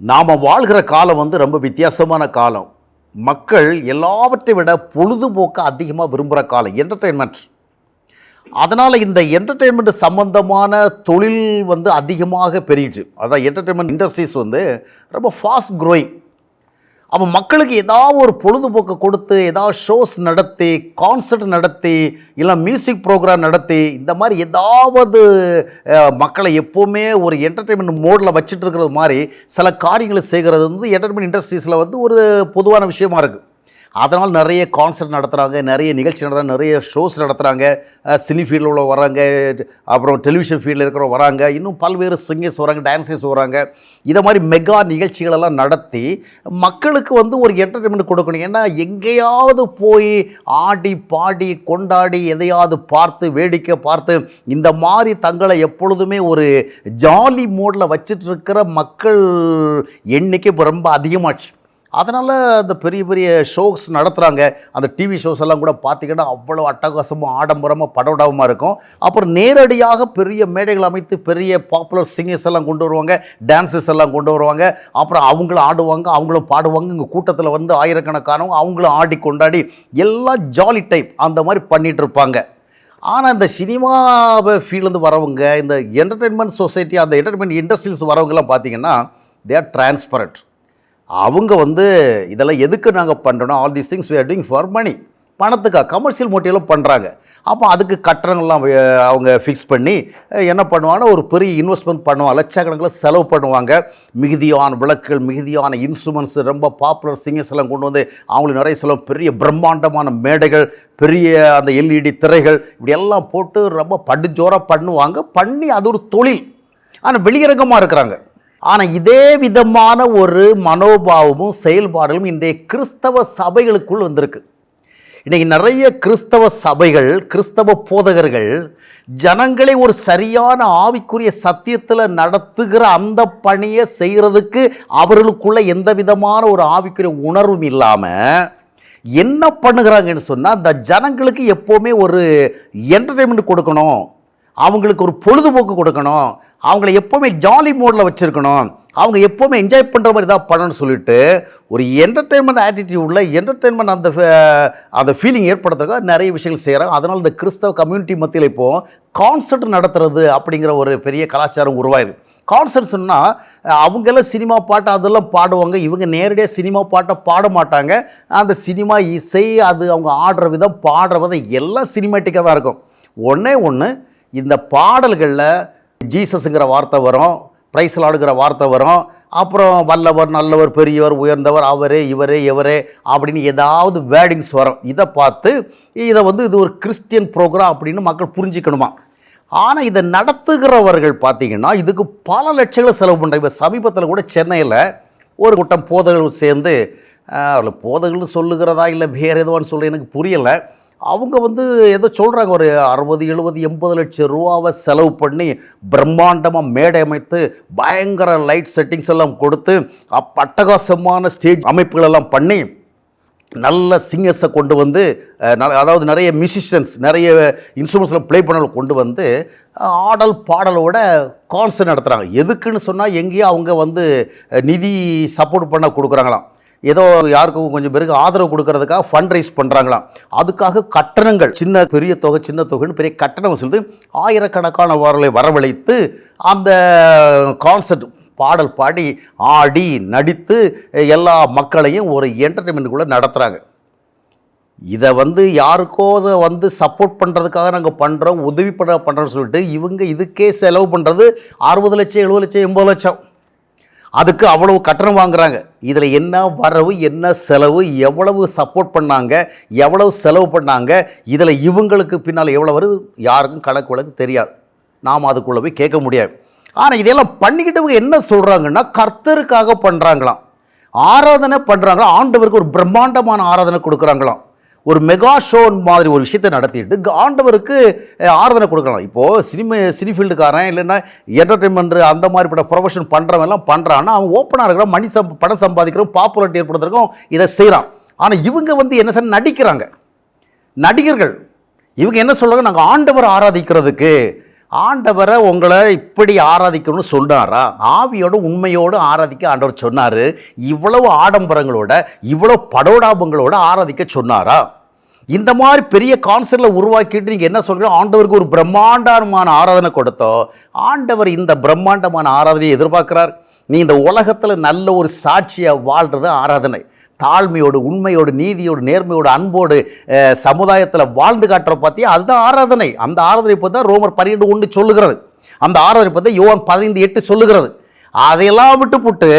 நாம் வாழ்கிற காலம் வந்து ரொம்ப வித்தியாசமான காலம். மக்கள் எல்லாவற்றை விட பொழுதுபோக்கை அதிகமாக விரும்புகிற காலம் என்டர்டெயின்மெண்ட் அதனால் இந்த என்டர்டெயின்மெண்ட் சம்பந்தமான தொழில் வந்து அதிகமாக பெருகிட்டு அதான் என்டர்டெயின்மெண்ட் இண்டஸ்ட்ரீஸ் வந்து ரொம்ப ஃபாஸ்ட் க்ரோயிங் அப்போ மக்களுக்கு ஏதாவது ஒரு பொழுதுபோக்கு கொடுத்து ஏதாவது ஷோஸ் நடத்தி கான்சர்ட் நடத்தி இல்லை மியூசிக் ப்ரோக்ராம் நடத்தி இந்த மாதிரி ஏதாவது மக்களை எப்போவுமே ஒரு என்டர்டெயின்மெண்ட் மோடில் வச்சுட்டு இருக்கிறது மாதிரி சில காரியங்களை செய்கிறது வந்து என்டர்டெயின்மெண்ட் இண்டஸ்ட்ரீஸில் வந்து ஒரு பொதுவான விஷயமா இருக்குது அதனால் நிறைய கான்சர்ட் நடத்துகிறாங்க நிறைய நிகழ்ச்சி நடத்துகிறாங்க நிறைய ஷோஸ் நடத்துகிறாங்க சினி ஃபீல்டில் உள்ள வராங்க அப்புறம் டெலிவிஷன் ஃபீல்டில் இருக்கிற வராங்க இன்னும் பல்வேறு சிங்கர்ஸ் வராங்க டான்ஸர்ஸ் வராங்க. இதை மாதிரி மெகா நிகழ்ச்சிகளெல்லாம் நடத்தி மக்களுக்கு வந்து ஒரு என்டர்டைன்மெண்ட் கொடுக்கணும். ஏன்னா எங்கேயாவது போய் ஆடி பாடி கொண்டாடி எதையாவது பார்த்து வேடிக்கை பார்த்து இந்த மாதிரி தங்களை எப்பொழுதுமே ஒரு ஜாலி மோடில் வச்சிட்டு இருக்கிற மக்கள் எண்ணிக்கை இப்போ ரொம்ப அதிகமாச்சு. அதனால் அந்த பெரிய பெரிய ஷோஸ் நடத்துகிறாங்க அந்த டிவி ஷோஸ் எல்லாம் கூட பார்த்திங்கன்னா அவ்வளோ அட்டகாசமாக ஆடம்பரமாக படபடமாக இருக்கும். அப்புறம் நேரடியாக பெரிய மேடைகள் அமைத்து பெரிய பாப்புலர் சிங்கர்ஸ் எல்லாம் கொண்டு வருவாங்க. டான்ஸஸ் எல்லாம் கொண்டு வருவாங்க. அப்புறம் அவங்களும் ஆடுவாங்க அவங்களும் பாடுவாங்க. இங்கே கூட்டத்தில் வந்து ஆயிரக்கணக்கானவங்க அவங்களும் ஆடி கொண்டாடி எல்லாம் ஜாலி டைப் அந்த மாதிரி பண்ணிகிட்டு இருப்பாங்க. ஆனால் இந்த சினிமா ஃபீல்டு வரவங்க இந்த என்டர்டெயின்மெண்ட் சொசைட்டி அந்த என்டர்டெயின்மெண்ட் இண்டஸ்ட்ரீஸ் வரவங்கலாம் பார்த்தீங்கன்னா தே ஆர் டிரான்ஸ்பரண்ட் அவங்க வந்து இதெல்லாம் எதுக்கு நாங்கள் பண்ணுறோம் all these things we are doing for money பணத்துக்காக கமர்ஷியல் மோட்டிவில் பண்ணுறாங்க அப்போ அதுக்கு கட்டணங்கள்லாம் அவங்க ஃபிக்ஸ் பண்ணி என்ன பண்ணுவாங்கன்னா ஒரு பெரிய இன்வெஸ்ட்மெண்ட் பண்ணுவாங்க. லட்சக்கணக்கில் செலவு பண்ணுவாங்க. மிகுதியான விளக்குகள் மிகுதியான இன்ஸ்ட்ருமெண்ட்ஸ் ரொம்ப பாப்புலர் சிங்கர்ஸ் எல்லாம் கொண்டு வந்து அவங்களுக்கு நிறைய செலவு பெரிய பிரம்மாண்டமான மேடைகள் பெரிய அந்த எல்இடி திரைகள் இப்படி எல்லாம் போட்டு ரொம்ப படுஜோராக பண்ணுவாங்க. பண்ணி அது ஒரு தொழில். ஆனால் வெளியரங்கமாக இருக்கிறாங்க. ஆனால் இதே விதமான ஒரு மனோபாவமும் செயல்பாடுகளும் இன்றைய கிறிஸ்தவ சபைகளுக்குள் வந்திருக்கு. இன்றைக்கி நிறைய கிறிஸ்தவ சபைகள் கிறிஸ்தவ போதகர்கள் ஜனங்களை ஒரு சரியான ஆவிக்குரிய சத்தியத்தில் நடத்துகிற அந்த பணியை செய்கிறதுக்கு அவர்களுக்குள்ள எந்த விதமான ஒரு ஆவிக்குரிய உணர்வும் இல்லாமல் என்ன பண்ணுகிறாங்கன்னு சொன்னால் இந்த ஜனங்களுக்கு எப்போவுமே ஒரு என்டர்டெயின்மெண்ட் கொடுக்கணும். அவங்களுக்கு ஒரு பொழுதுபோக்கு கொடுக்கணும். அவங்கள எப்போவுமே ஜாலி மோடில் வச்சுருக்கணும். அவங்க எப்போவுமே என்ஜாய் பண்ணுற மாதிரி தான் பண்ணணும்னு சொல்லிட்டு ஒரு என்டர்டெயின்மெண்ட் ஆட்டிடியூடில் என்டர்டெயின்மெண்ட் அந்த அந்த ஃபீலிங் ஏற்படுத்துறதுக்காக நிறைய விஷயங்கள் செய்கிறாங்க அதனால் இந்த கிறிஸ்தவ கம்யூனிட்டி மத்தியில் இப்போது கான்சர்ட் நடத்துறது அப்படிங்கிற ஒரு பெரிய கலாச்சாரம் உருவாயிருக்கு. கான்சர்ட் சொன்னால் அவங்கெல்லாம் சினிமா பாட்டு அதெல்லாம் பாடுவாங்க. இவங்க நேரடியாக சினிமா பாட்டை பாட மாட்டாங்க. அந்த சினிமா இசை அது அவங்க ஆடுற விதம் பாடுற விதம் எல்லாம் சினிமேட்டிக்காக தான் இருக்கும். ஒன்றே ஒன்று இந்த பாடல்களில் ஜீசஸுங்கிற வார்த்தை வரும் பிரைஸ்லாடுங்கிற வார்த்தை வரும். அப்புறம் வல்லவர் நல்லவர் பெரியவர் உயர்ந்தவர் அவரே இவரே இவரே அப்படின்னு ஏதாவது வேர்டிங்ஸ் வரும். இதை பார்த்து இதை வந்து இது ஒரு கிறிஸ்டியன் ப்ரோக்ராம் அப்படின்னு மக்கள் புரிஞ்சுக்கணுமா? ஆனால் இதை நடத்துகிறவர்கள் பார்த்தீங்கன்னா இதுக்கு பல லட்சங்களை செலவு பண்ணுறாங்க இப்போ சமீபத்தில் கூட சென்னையில் ஒரு கூட்டம் போதகர்கள் சேர்ந்து அவர்கள் போதகர்கள் சொல்லுகிறதா இல்லை வேறு எதுவான்னு சொல்ல எனக்கு புரியலை. அவங்க வந்து ஏதோ சொல்கிறாங்க ஒரு அறுபது எழுபது எண்பது லட்சம் ரூபாவை செலவு பண்ணி பிரம்மாண்டமாக மேடை அமைத்து பயங்கர லைட் செட்டிங்ஸ் எல்லாம் கொடுத்து அப்பட்டகாசமான ஸ்டேஜ் அமைப்புகள் எல்லாம் பண்ணி நல்ல சிங்கர்ஸை கொண்டு வந்து ந- அதாவது நிறைய மியூசிஷியன்ஸ் நிறைய இன்ஸ்ட்ருமெண்ட்ஸ்லாம் ப்ளே பண்ண கொண்டு வந்து ஆடல் பாடலோட கான்சர்ட் நடத்துகிறாங்க எதுக்குன்னு சொன்னால் எங்கேயோ அவங்க வந்து நிதி சப்போர்ட் பண்ண கொடுக்குறாங்களாம். ஏதோ யாருக்கும் கொஞ்சம் பேருக்கு ஆதரவு கொடுக்கறதுக்காக ஃபண்ட் ரைஸ் பண்ணுறாங்களாம் அதுக்காக கட்டணங்கள் சின்ன பெரிய தொகை சின்ன தொகைன்னு பெரிய கட்டணம் சொல்லிட்டு ஆயிரக்கணக்கானவர்களை வரவழைத்து அந்த கான்சர்ட் பாடல் பாடி ஆடி நடித்து எல்லா மக்களையும் ஒரு என்டர்டெயின்மெண்ட்டுக்குள்ளே நடத்துகிறாங்க இதை வந்து யாருக்கோ வந்து சப்போர்ட் பண்ணுறதுக்காக நாங்கள் பண்ணுறோம் உதவி பண்ண பண்ணுறோம்னு சொல்லிட்டு இவங்க இதுக்கே செலவு பண்ணுறது அறுபது லட்சம் எழுபது லட்சம் எண்பது லட்சம். அதுக்கு அவ்வளவு கட்டணம் வாங்குறாங்க. இதில் என்ன வரவு என்ன செலவு எவ்வளவு சப்போர்ட் பண்ணாங்க எவ்வளவு செலவு பண்ணாங்க இதில் இவங்களுக்கு பின்னால் எவ்வளோ வருது யாருக்கும் கணக்கு வழக்கு தெரியாது. நாம் அதுக்குள்ளே போய் கேட்க முடியாது. ஆனால் இதெல்லாம் பண்ணிக்கிட்டவங்க என்ன சொல்கிறாங்கன்னா கர்த்தருக்காக பண்ணுறாங்களாம் ஆராதனை பண்ணுறாங்களாம் ஆண்டவருக்கு ஒரு பிரம்மாண்டமான ஆராதனை கொடுக்குறாங்களாம். ஒரு மெகா ஷோ மாதிரி ஒரு விஷயத்தை நடத்திட்டு ஆண்டவருக்கு ஆறுதனை ஆராதனை கொடுக்கலாம். இப்போது சினிமா சினி ஃபீல்டுக்காரன் இல்லைன்னா என்டர்டெயின்மெண்ட் அந்த மாதிரிப்பட்ட ப்ரொஃபஷன் பண்ணுறவன் எல்லாம் பண்ணுறான்னா அவன் ஓப்பனாக இருக்கிறான் மணி சம் பணம் சம்பாதிக்கிறோம் பாப்புலாரிட்டி ஏற்படுத்துறதுக்கும் இதை செய்கிறான் ஆனால் இவங்க வந்து என்ன சார் நடிக்கிறாங்க. நடிகர்கள் இவங்க என்ன சொல்கிறாங்க நாங்கள் ஆண்டவர் ஆராதிக்கிறதுக்கு ஆண்டவரை உங்களை இப்படி ஆராதிக்கணும்னு சொன்னாரா? ஆவியோட உண்மையோடு ஆராதிக்க ஆண்டவர் சொன்னார். இவ்வளவு ஆடம்பரங்களோட இவ்வளோ படோடாபங்களோட ஆராதிக்க சொன்னாரா? இந்த மாதிரி பெரிய கான்செப்டில் உருவாக்கிட்டு நீங்கள் என்ன சொல்கிறீங்க ஆண்டவருக்கு ஒரு பிரம்மாண்டமான ஆராதனை கொடுத்தோம் ஆண்டவர் இந்த பிரம்மாண்டமான ஆராதனையை எதிர்பார்க்குறார். நீ இந்த உலகத்தில் நல்ல ஒரு சாட்சியாக வாழ்கிறது ஆராதனை. தாழ்மையோடு உண்மையோடு நீதியோடு நேர்மையோடு அன்போடு சமுதாயத்தில் வாழ்ந்து காட்டுற பார்த்தியா அதுதான் ஆராதனை. அந்த ஆராதனை பற்றி தான் ரோமர் பன்னிரெண்டு ஒன்று சொல்லுகிறது. அந்த ஆராதனை பற்றி யோவான் பதினைந்து எட்டு சொல்லுகிறது. அதையெல்லாம் விட்டு புட்டு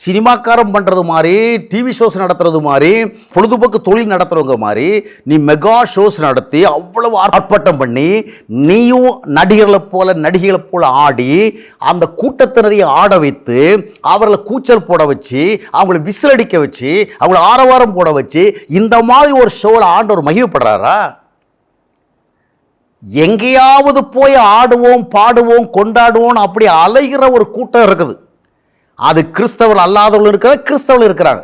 சினிமாக்காரம் பண்ணுறது மாதிரி டிவி ஷோஸ் நடத்துறது மாதிரி பொழுதுபோக்கு தொழில் நடத்துறவங்க மாதிரி நீ மெகா ஷோஸ் நடத்தி அவ்வளவு ஆர்ப்பாட்டம் பண்ணி நீயும் நடிகர்களை போல நடிகைகளை போல ஆடி அந்த கூட்டத்தினரையும் ஆட வைத்து அவர்களை கூச்சல் போட வச்சு அவங்கள விசில் அடிக்க வச்சு அவங்கள ஆரவாரம் போட வச்சு இந்த மாதிரி ஒரு ஷோவில் ஆண்டவர் மகிழ்ப்படுறாரா எங்கேயாவது போய் ஆடுவோம் பாடுவோம் கொண்டாடுவோம் அப்படி அலைகிற ஒரு கூட்டம் இருக்குது. அது கிறிஸ்தவர் அல்லாதவர்கள் இருக்கிற கிறிஸ்தவர்கள் இருக்கிறாங்க.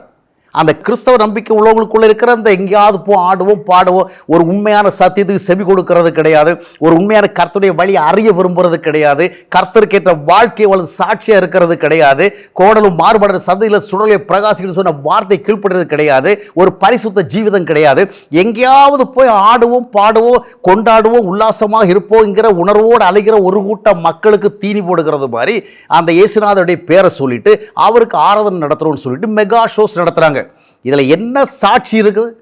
அந்த கிறிஸ்தவ நம்பிக்கை உள்ளவங்களுக்குள்ள இருக்கிற அந்த எங்கேயாவது போ ஆடுவோம் பாடுவோம். ஒரு உண்மையான சத்தியத்துக்கு செவி கொடுக்கறது கிடையாது. ஒரு உண்மையான கர்த்தருடைய வழி அறிய விரும்புறது கிடையாது. கர்த்தருக்கேற்ற வாழ்க்கை வளர்ந்து சாட்சியாக இருக்கிறது கிடையாது. கோடலும் மாறுபடுற சந்தையில் சுடலை பிரகாசிக்கணும் சொன்ன வார்த்தை கீழ்ப்படுறது கிடையாது. ஒரு பரிசுத்த ஜீவிதம் கிடையாது. எங்கேயாவது போய் ஆடுவோம் பாடுவோம் கொண்டாடுவோம் உல்லாசமாக இருப்போங்கிற உணர்வோடு அலைகிற ஒரு கூட்டம் மக்களுக்கு தீனி போடுகிறது மாதிரி அந்த இயேசுநாதருடைய பேரை சொல்லிட்டு அவருக்கு ஆராதனை நடத்துகிறோம்னு சொல்லிட்டு மெகா ஷோஸ் நடத்துகிறாங்க இதில் என்ன சாட்சி இருக்குது?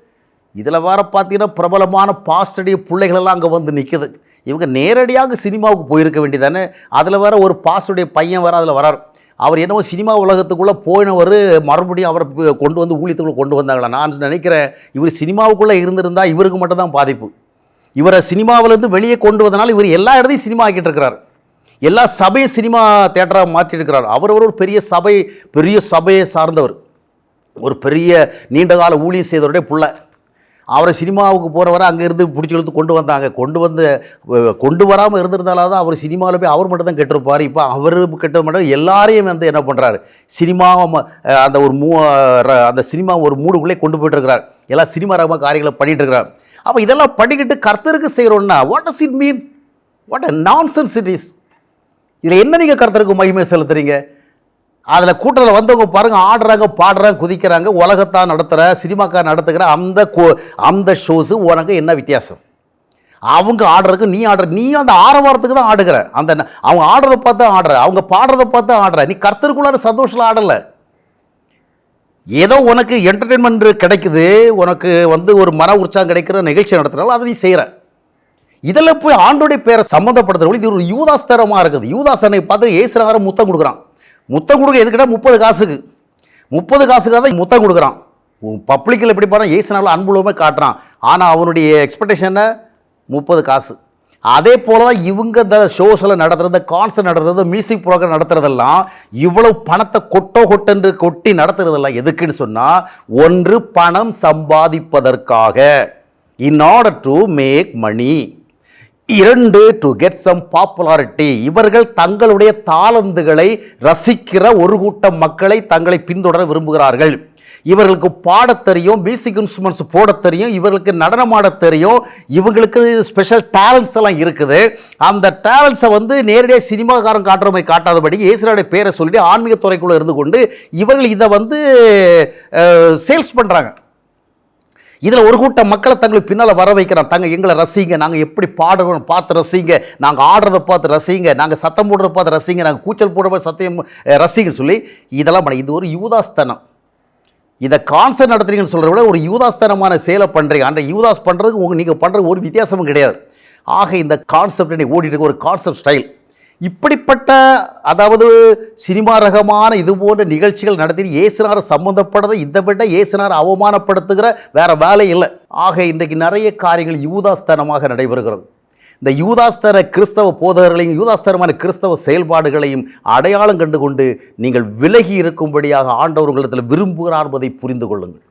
இதில் வேற பார்த்தீங்கன்னா பிரபலமான பாஸ்டடிய பிள்ளைகளெல்லாம் அங்கே வந்து நிற்குது. இவங்க நேரடியாக சினிமாவுக்கு போயிருக்க வேண்டியதானே? அதில் வேற ஒரு பாஸ்டருடைய பையன் வேறு அதில் வரார். அவர் என்னவோ சினிமா உலகத்துக்குள்ளே போயினவர் மறுபடியும் அவரை கொண்டு வந்து ஊழியத்துக்குள்ளே கொண்டு வந்தாங்களா? நான் நினைக்கிறேன் இவர் சினிமாவுக்குள்ளே இருந்திருந்தால் இவருக்கு மட்டும்தான் பாதிப்பு. இவரை சினிமாவிலேருந்து வெளியே கொண்டு வந்தனால இவர் எல்லா இடத்தையும் சினிமா ஆக்கிட்டு இருக்கிறார். எல்லா சபையும் சினிமா தேட்டராக மாற்றிருக்கிறார் அவர் ஒரு பெரிய சபை பெரிய சபையை சார்ந்தவர். ஒரு பெரிய நீண்டகால ஊழியம் செய்தவருடைய பிள்ளை. அவரை சினிமாவுக்கு போகிறவரை அங்கே இருந்து பிடிச்சி இழுத்து கொண்டு வந்தாங்க. கொண்டு வந்து கொண்டு வராமல் இருந்திருந்தாலும் தான் அவர் சினிமாவில் போய் அவர் மட்டும் தான் கெட்டிருப்பார். இப்போ அவர் கெட்டது மட்டும் எல்லாரையும் வந்து என்ன பண்ணுறாரு சினிமாவை அந்த ஒரு மூ ர- அந்த சினிமா ஒரு மூடுக்குள்ளே கொண்டு போயிட்டுருக்கிறார். எல்லாம் சினிமா ரகமாக காரியங்களை பண்ணிகிட்ருக்கிறார் அப்போ இதெல்லாம் பண்ணிக்கிட்டு கர்த்தருக்கு செய்கிறோன்னா what does it mean what a nonsense it is இதில் என்ன நீங்கள் கர்த்தருக்கு மகிமை செலுத்துறீங்க? அதில் கூட்டத்தில் வந்தவங்க பாருங்க ஆடுறாங்க பாடுறாங்க குதிக்கிறாங்க உலகத்தான் நடத்துகிற சினிமாக்கார் நடத்துகிற அந்த கோ- அந்த ஷோஸு உனக்கு என்ன வித்தியாசம்? அவங்க ஆடுறதுக்கு நீ ஆடுற நீ அந்த ஆரவாரத்துக்கு தான் ஆடுகிற. அந்த அவங்க ஆடுறத பார்த்து தான் ஆடுற அவங்க பாடுறத பார்த்து தான் ஆடுற. நீ கர்த்தருக்குள்ளார சந்தோஷத்தில் ஆடலை. ஏதோ உனக்கு என்டர்டெயின்மெண்ட் கிடைக்குது உனக்கு வந்து ஒரு மன உற்சாகம் கிடைக்கிற நிகழ்ச்சி நடத்துனாலும் அதை நீ செய்கிற இதில் போய் ஆண்டோடைய பேரை சம்மந்தப்படுத்துறவங்க இது ஒரு யூதாஸ்தரமாக இருக்குது. யூதாசனை பார்த்து ஏசுறார முத்தம் கொடுக்குறான். முத்தம் கொடுக்க எதுக்கிட்ட முப்பது காசுக்கு. முப்பது காசுக்காக தான் முத்தம் கொடுக்குறான். பப்ளிக்கில் எப்படி பாருங்கள் ஏசுனால அன்புலமே காட்டுறான். ஆனால் அவனுடைய எக்ஸ்பெக்டேஷனை முப்பது காசு. அதே போல தான் இவங்க இந்த ஷோஸில் நடத்துகிறது கான்சர்ட் நடத்துறது மியூசிக் ப்ரோக்ராம் நடத்துறதெல்லாம் இவ்வளவு பணத்தை கொட்டோ கொட்டென்று கொட்டி நடத்துறதெல்லாம் எதுக்குன்னு சொன்னால் ஒன்று பணம் சம்பாதிப்பதற்காக. In order to make money இரண்டு டு கெட் சம் பாப்புலாரிட்டி இவர்கள் தங்களுடைய தாளந்துகளை ரசிக்கிற ஒரு கூட்டம் மக்களை தங்களை பின்தொடர விரும்புகிறார்கள். இவர்களுக்கு பாடத் தெரியும் மியூசிக் இன்ஸ்ட்ருமெண்ட்ஸ் போட தெரியும் இவர்களுக்கு நடனமாட தெரியும் இவங்களுக்கு ஸ்பெஷல் டேலண்ட்ஸ் எல்லாம் இருக்குது. அந்த டேலண்ட்ஸை வந்து நேரடியாக சினிமாக்காரன் காட்டுற மாதிரி காட்டாதபடி இயேசுடைய பேரை சொல்லிட்டு ஆன்மீக துறைக்குள்ளே இருந்து கொண்டு இவர்கள் இதை வந்து சேல்ஸ் பண்ணுறாங்க இதில் ஒரு கூட்டம் மக்களை தங்களுக்கு பின்னால் வர வைக்கிறான். தங்க எங்களை ரசிங்க. நாங்கள் எப்படி பாடுறோம் பார்த்து ரசிங்க. நாங்கள் ஆடுறத பார்த்து ரசிங்க. நாங்கள் சத்தம் போடுறத பார்த்து ரசிங்க. நாங்கள் கூச்சல் போடுற சத்தியம் ரசிங்கன்னு சொல்லி இதெல்லாம் பண்ண இது ஒரு யூதாஸ்தனம். இதை கான்சர்ட் நடத்துறீங்கன்னு சொல்கிற விட ஒரு யூதாஸ்தனமான சேலை பண்ணுறீங்க அந்த யூதாஸ் பண்ணுறதுக்கு உங்கள் நீங்கள் பண்ணுறது ஒரு வித்தியாசமும் கிடையாது. ஆக இந்த கான்செப்ட் ஓடிட்டு இருக்க. ஒரு கான்செப்ட் ஸ்டைல். இப்படிப்பட்ட அதாவது சினிமா ரகமான இது போன்ற நிகழ்ச்சிகள் நடத்தி இயேசுனார் சம்மந்தப்பட்டதை இதை விட இயேசுனார் அவமானப்படுத்துகிற வேற வேலை இல்லை. ஆக இன்றைக்கு நிறைய காரியங்கள் யூதாஸ்தனமாக நடைபெறுகிறது. இந்த யூதாஸ்தர கிறிஸ்தவ போதகர்களையும் யூதாஸ்தரமான கிறிஸ்தவ செயல்பாடுகளையும் அடையாளம் கண்டு கொண்டு நீங்கள் விலகி இருக்கும்படியாக ஆண்டவர் உங்களிடத்தில் விரும்புகிறார் என்பதை புரிந்து கொள்ளுங்கள்.